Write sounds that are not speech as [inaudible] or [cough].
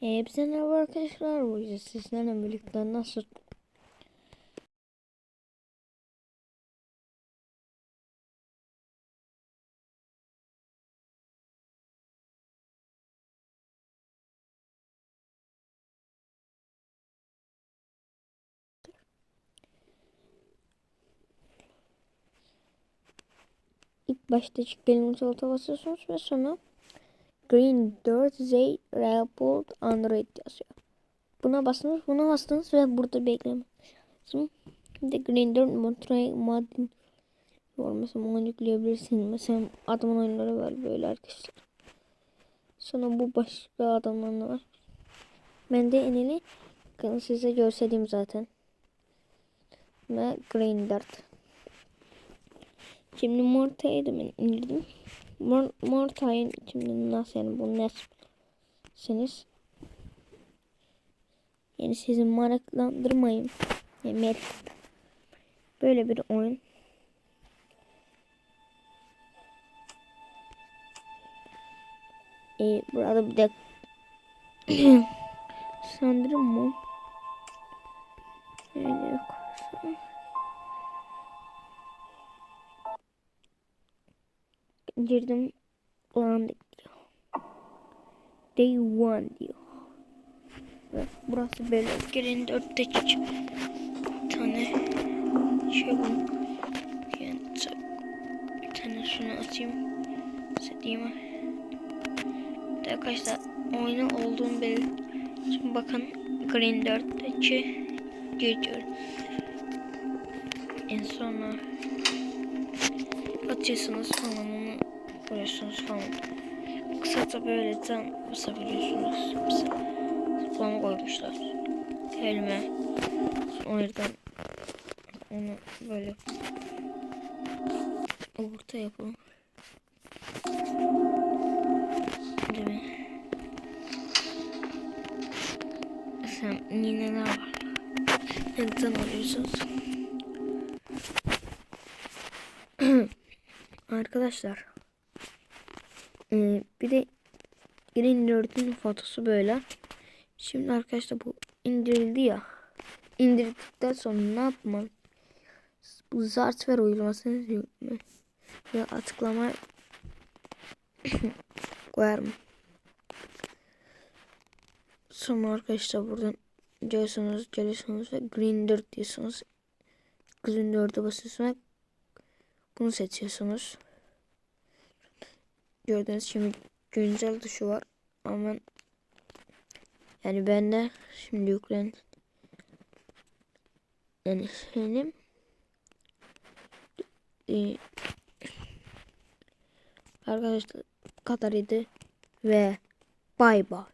Hepsi merhaba arkadaşlar. Bugün sizlerle birlikte nasıl ilk başta çıkbelim solta basıyorsunuz ve sonra Green 4 Z Rebuild Android yazıyor. Buna bastınız, buna bastınız ve burada bekleme. Şimdi de Green 4 Montreal Madin var. Mesela onu yükleyebilirsiniz. Mesela adamın oyunları var böyle arkadaşlar. Sonra bu başka adamların da var. Ben de eneli size göstereyim zaten. Ve Green 4. Şimdi Morta'yı da indirdim. Mor, Morta'yı şimdi nasıl yani bu nesiniz? Yani sizi meraklandırmayın. Yani. Böyle bir oyun. Ee, burada bir de [clears throat] sanırım mı? Yani yok. Girdim ulandık diyor. Day one diyor. Ve burası böyle girin dörtte tane şey bu. Yani bir tane şunu atayım. Seteyim. Arkadaşlar oyunu olduğum belli. Şimdi bakın Green 4'te geçiyor. En sonra atıyorsunuz falan onu vuruyorsunuz falan. Kısaca böyle can basabiliyorsunuz. Zıplama koymuşlar. Elime. O yüzden onu böyle orta yapalım. Değil mi? Sen yine ne var? Neden alıyorsunuz? [clears throat] Arkadaşlar ee, bir de Green 4'ün fotosu böyle. Şimdi arkadaşlar bu indirildi ya. İndirdikten sonra ne yapmam? Bu Zartver uygulamasını ve açıklama [coughs] koyarım. Sonra arkadaşlar buradan geliyorsunuz, geliyorsunuz ve Green 4 diyorsunuz. Green 4'e basıyorsunuz. Bunu seçiyorsunuz. Gördüğünüz şimdi güncel tuşu var. Ama yani bende şimdi yüklen yani benim e, arkadaşlar kadar idi ve bay bay.